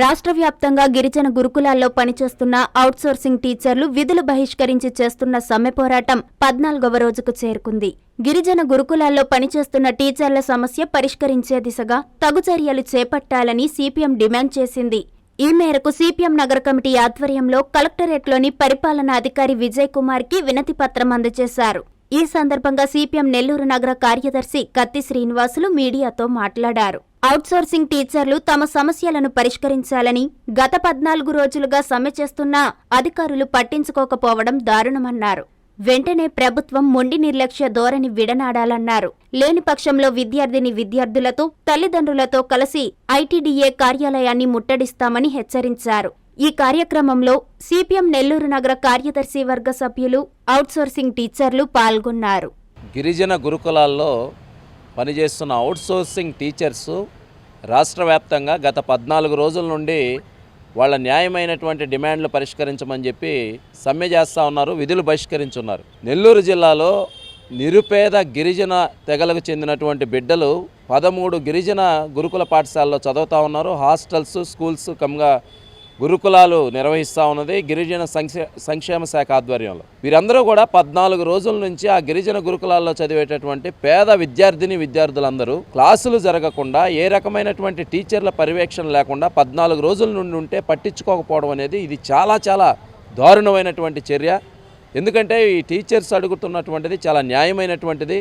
రాష్ట్ర వ్యాప్తంగా గిరిజన గురుకులాల్లో పనిచేస్తున్న అవుట్సోర్సింగ్ టీచర్లు విధులు బహిష్కరించి చేస్తున్న సమ్మె పోరాటం పద్నాలుగవ రోజుకు చేరుకుంది. గిరిజన గురుకులాల్లో పనిచేస్తున్న టీచర్ల సమస్య పరిష్కరించే దిశగా తగు చర్యలు చేపట్టాలని సిపిఎం డిమాండ్ చేసింది. ఈ మేరకు సిపిఎం నగర కమిటీ ఆధ్వర్యంలో కలెక్టరేట్లోని పరిపాలనాధికారి విజయ్ కుమార్కి వినతి పత్రం అందజేశారు. ఈ సందర్భంగా సిపిఎం నెల్లూరు నగర కార్యదర్శి కత్తి శ్రీనివాసులు మీడియాతో మాట్లాడారు. అవుట్సోర్సింగ్ టీచర్లు తమ సమస్యలను పరిష్కరించాలని గత పద్నాలుగు రోజులుగా సమ్మె చేస్తున్నా అధికారులు పట్టించుకోకపోవడం దారుణమన్నారు. వెంటనే ప్రభుత్వం మొండి నిర్లక్ష్య ధోరణి విడనాడాలన్నారు. లేని పక్షంలో విద్యార్థిని విద్యార్థులతో తల్లిదండ్రులతో కలిసి ఐటీడీఏ కార్యాలయాన్ని ముట్టడిస్తామని హెచ్చరించారు. ఈ కార్యక్రమంలో సిపిఎం నెల్లూరు నగర కార్యదర్శి వర్గ సభ్యులు అవుట్సోర్సింగ్ టీచర్లు పాల్గొన్నారు. గిరిజన గురుకులాల్లో పనిచేస్తున్న అవుట్సోర్సింగ్ టీచర్స్ రాష్ట్ర వ్యాప్తంగా గత పద్నాలుగు రోజుల నుండి వాళ్ళ న్యాయమైనటువంటి డిమాండ్లు పరిష్కరించమని చెప్పి సమ్మె చేస్తూ ఉన్నారు విధులు బహిష్కరించున్నారు. నెల్లూరు జిల్లాలో నిరుపేద గిరిజన తెగలకు చెందినటువంటి బిడ్డలు పదమూడు గిరిజన గురుకుల పాఠశాలలో చదువుతూ ఉన్నారు. హాస్టల్స్ స్కూల్స్ కమ్గా గురుకులాలు నిర్వహిస్తూ ఉన్నది గిరిజన సంక్షే సంక్షేమ శాఖ ఆధ్వర్యంలో. వీరందరూ కూడా పద్నాలుగు రోజుల నుంచి ఆ గిరిజన గురుకులాల్లో చదివేటటువంటి పేద విద్యార్థిని విద్యార్థులందరూ క్లాసులు జరగకుండా ఏ రకమైనటువంటి టీచర్ల పర్యవేక్షణ లేకుండా పద్నాలుగు రోజుల నుండి ఉంటే పట్టించుకోకపోవడం అనేది ఇది చాలా చాలా దారుణమైనటువంటి చర్య. ఎందుకంటే ఈ టీచర్స్ అడుగుతున్నటువంటిది చాలా న్యాయమైనటువంటిది.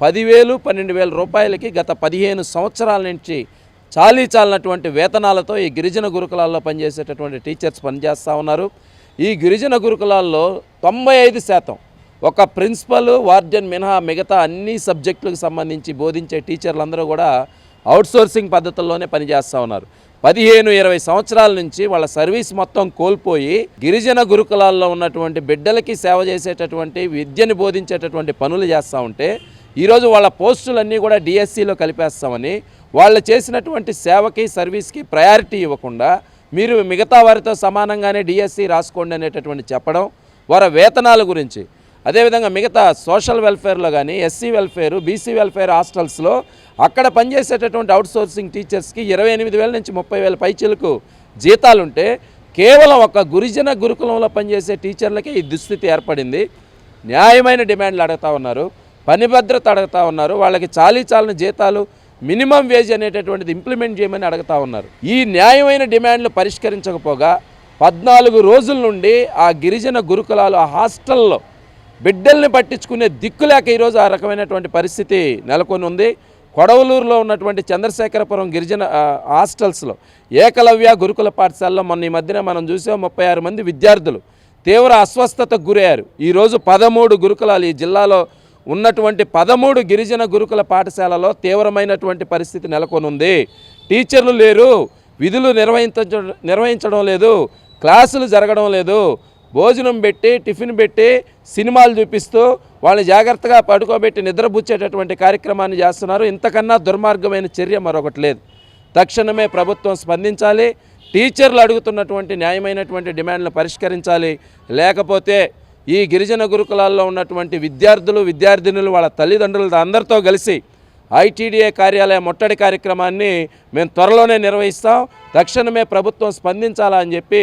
పదివేలు పన్నెండు వేల రూపాయలకి గత పదిహేను సంవత్సరాల నుంచి చాలీ చాలినటువంటి వేతనాలతో ఈ గిరిజన గురుకులాల్లో పనిచేసేటటువంటి టీచర్స్ పనిచేస్తూ ఉన్నారు. ఈ గిరిజన గురుకులాల్లో తొంభై ఐదు శాతం ఒక ప్రిన్సిపల్ వార్డెన్ మినహా మిగతా అన్ని సబ్జెక్టులకు సంబంధించి బోధించే టీచర్లందరూ కూడా అవుట్సోర్సింగ్ పద్ధతుల్లోనే పనిచేస్తూ ఉన్నారు. పదిహేను ఇరవై సంవత్సరాల నుంచి వాళ్ళ సర్వీస్ మొత్తం కోల్పోయి గిరిజన గురుకులాల్లో ఉన్నటువంటి బిడ్డలకి సేవ చేసేటటువంటి విద్యను బోధించేటటువంటి పనులు చేస్తూ ఉంటే ఈరోజు వాళ్ళ పోస్టులన్నీ కూడా డిఎస్సిలో కలిపేస్తామని వాళ్ళు చేసినటువంటి సేవకి సర్వీస్కి ప్రయారిటీ ఇవ్వకుండా మీరు మిగతా వారితో సమానంగానే డిఎస్సి రాసుకోండి అనేటటువంటి చెప్పడం వారి వేతనాల గురించి. అదేవిధంగా మిగతా సోషల్ వెల్ఫేర్లో కానీ ఎస్సీ వెల్ఫేర్ బీసీ వెల్ఫేర్ హాస్టల్స్లో అక్కడ పనిచేసేటటువంటి అవుట్సోర్సింగ్ టీచర్స్కి ఇరవై ఎనిమిది వేల నుంచి ముప్పై వేల పైచీలకు జీతాలుంటే కేవలం ఒక గురిజన గురుకులంలో పనిచేసే టీచర్లకే ఈ దుస్థితి ఏర్పడింది. న్యాయమైన డిమాండ్లు అడుగుతా ఉన్నారు. పని భద్రత అడుగుతా ఉన్నారు. వాళ్ళకి చాలీ చాలని జీతాలు మినిమం వేజ్ అనేటటువంటిది ఇంప్లిమెంట్ చేయమని అడుగుతా ఉన్నారు. ఈ న్యాయమైన డిమాండ్లు పరిష్కరించకపోగా పద్నాలుగు రోజుల నుండి ఆ గిరిజన గురుకులాలు ఆ హాస్టల్లో బిడ్డల్ని పట్టించుకునే దిక్కులేక ఈరోజు ఆ రకమైనటువంటి పరిస్థితి నెలకొని ఉంది కొడవలూరులో ఉన్నటువంటి చంద్రశేఖరపురం గిరిజన హాస్టల్స్లో ఏకలవ్య గురుకుల పాఠశాలలో మొన్న ఈ మధ్యన మనం చూసాం ముప్పై ఆరు మంది విద్యార్థులు తీవ్ర అస్వస్థతకు గురయ్యారు. ఈరోజు పదమూడు గురుకులాలు ఈ జిల్లాలో ఉన్నటువంటి పదమూడు గిరిజన గురుకుల పాఠశాలలో తీవ్రమైనటువంటి పరిస్థితి నెలకొని ఉంది టీచర్లు లేరు విధులు నిర్వహించ నిర్వహించడం లేదు క్లాసులు జరగడం లేదు. భోజనం పెట్టి టిఫిన్ పెట్టి సినిమాలు చూపిస్తూ వాళ్ళని జాగ్రత్తగా పడుకోబెట్టి నిద్రపుచ్చేటటువంటి కార్యక్రమాన్ని చేస్తున్నారు. ఇంతకన్నా దుర్మార్గమైన చర్య మరొకటి లేదు. తక్షణమే ప్రభుత్వం స్పందించాలి. టీచర్లు అడుగుతున్నటువంటి న్యాయమైనటువంటి డిమాండ్లు పరిష్కరించాలి. లేకపోతే ఈ గిరిజన గురుకులాల్లో ఉన్నటువంటి విద్యార్థులు విద్యార్థినులు వాళ్ళ తల్లిదండ్రులతో అందరితో కలిసి ఐటీడీఏ కార్యాలయ ముట్టడి కార్యక్రమాన్ని మేము త్వరలోనే నిర్వహిస్తాం. తక్షణమే ప్రభుత్వం స్పందించాలా అని చెప్పి